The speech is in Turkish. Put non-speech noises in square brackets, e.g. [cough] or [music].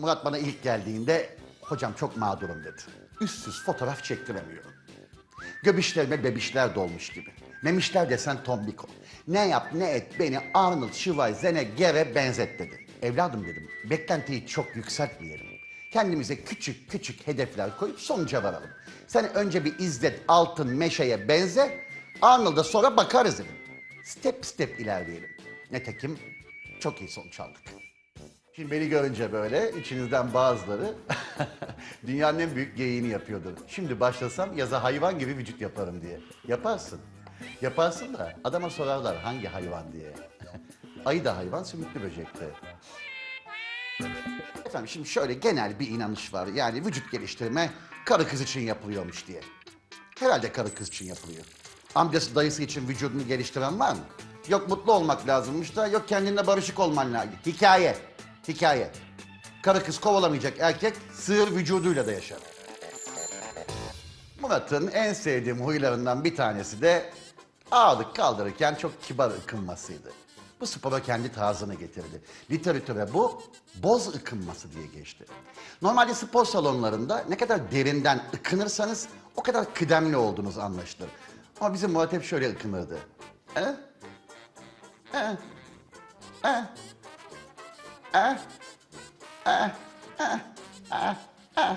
Murat bana ilk geldiğinde hocam çok mağdurum dedi. Üstsüz fotoğraf çektiremiyorum. Göbüşlerime bebişler dolmuş gibi. Memişler desen tombiko. Ne yap ne et beni Arnold Schwarzenegger'e benzet dedi. Evladım dedim beklentiyi çok yükseltmeyelim. Kendimize küçük küçük hedefler koyup sonuca varalım. Sen önce bir İzzet Altın Meşe'ye benze, Arnold'a sonra bakarız dedim. Step step ilerleyelim. Netekim çok iyi sonuç aldık. Şimdi beni görünce böyle içinizden bazıları [laughs] dünyanın en büyük geyiğini yapıyordur. Şimdi başlasam yaza hayvan gibi vücut yaparım diye. Yaparsın. Yaparsın da adama sorarlar hangi hayvan diye. [laughs] Ayı da hayvan, sümüklü böcek de. Efendim şimdi şöyle genel bir inanış var. Yani vücut geliştirme karı kız için yapılıyormuş diye. Herhalde karı kız için yapılıyor. Amcası dayısı için vücudunu geliştiren var mı? Yok mutlu olmak lazımmış da yok kendinle barışık olman lazım. Hikaye. Hikaye. Karı kız kovalamayacak erkek sığır vücuduyla da yaşar. Murat'ın en sevdiğim huylarından bir tanesi de ağırlık kaldırırken çok kibar ıkınmasıydı. Bu spora kendi tarzını getirdi. Literatüre bu boz ıkınması diye geçti. Normalde spor salonlarında ne kadar derinden ıkınırsanız o kadar kıdemli olduğunuz anlaşılır. Ama bizim Murat hep şöyle ıkınırdı. E? E? E? ah, ah, ah, ah, ah.